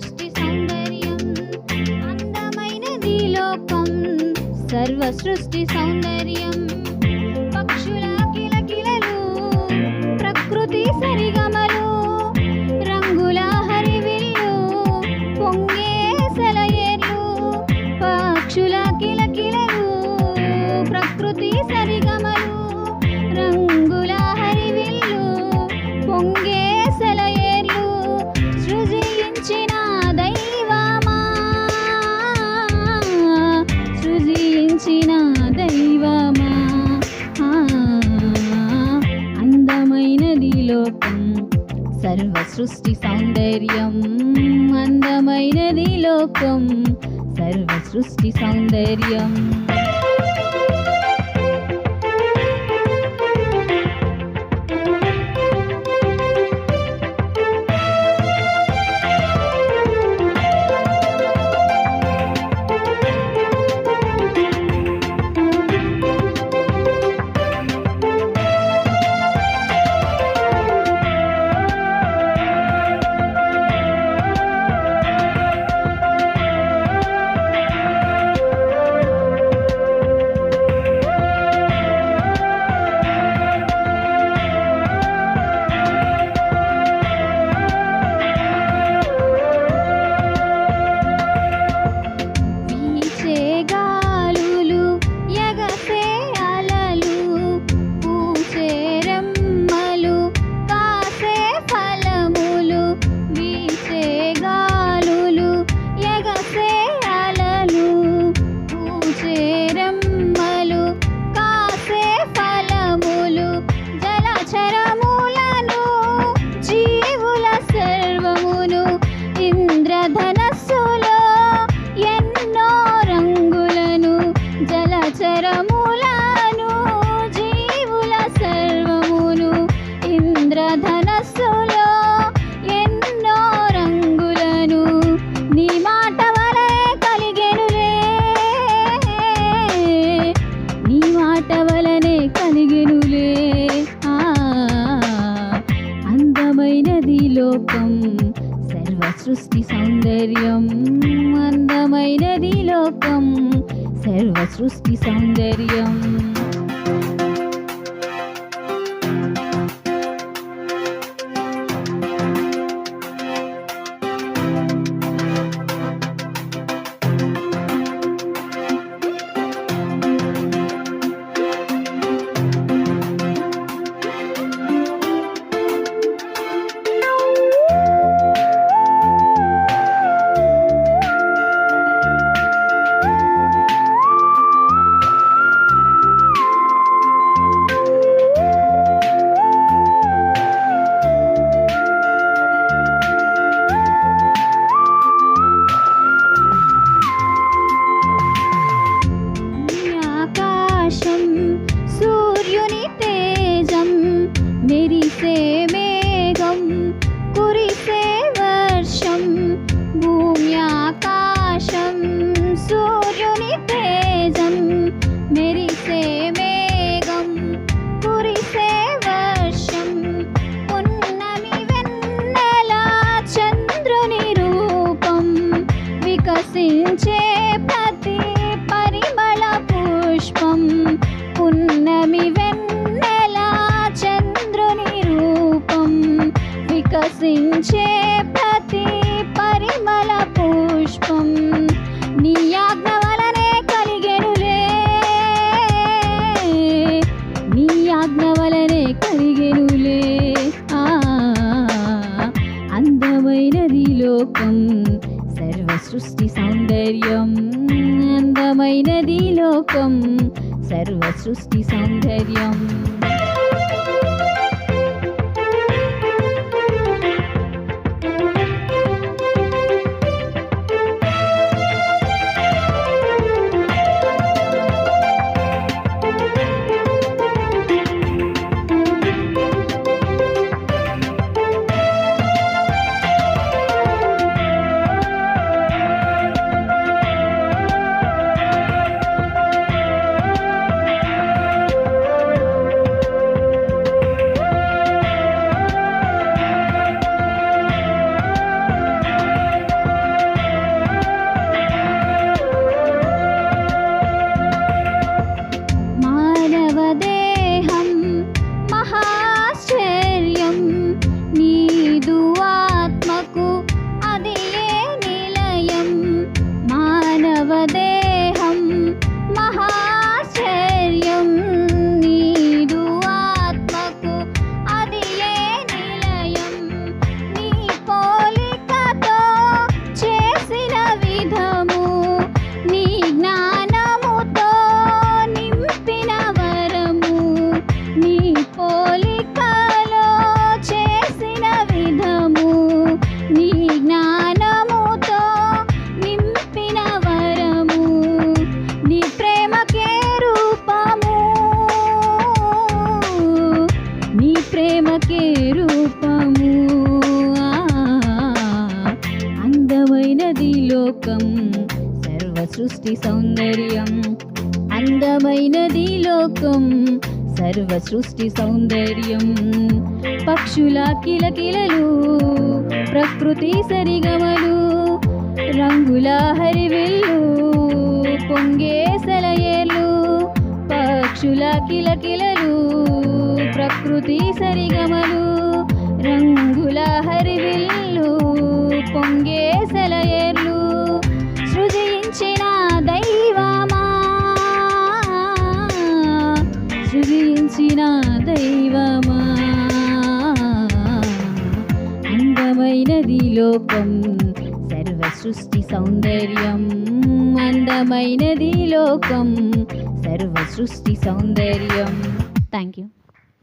సృష్టి సౌందర్యం అందమైనది లోకం సర్వ సృష్టి సౌందర్యం. పక్షుల కిలకిలలు ప్రకృతి సరిగా లోకం సర్వ సృష్టి సౌందర్యం అందమైనది లోకం సర్వ సృష్టి సౌందర్యం. లోకం సర్వ సృష్టి సౌందర్యం అందమైనది లోకం సర్వ సృష్టి సౌందర్యం వికసించే ప్రతి పరిమళ పుష్పం పున్నమి వెన్నెల చంద్రుని రూపం వికసించే ప్రతి పరిమళ పుష్పం నీ ఆజ్ఞ వలనే కలిగెనులే. నీ ఆజ్ఞ వలనే కలిగెనులే. అందమైనది లోకం సర్వ సృష్టి సౌందర్యం అందమైనది లోకం. సర్వ సృష్టి సౌందర్యం. అందమైనది లోకం సర్వ సృష్టి సౌందర్యం అందమైనది లోకం సర్వ సృష్టి సౌందర్యం. పక్షుల కిలకిలలు ప్రకృతి సరిగమలు రంగుల హరివిల్లు పొంగే సెలయేలు పక్షుల కిలకిలలు ప్రకృతి సరిగమలు రంగుల లోకం సర్వ సృష్టి సౌందర్యం అందమైనది లోకం సర్వ సృష్టి సౌందర్యం. Thank you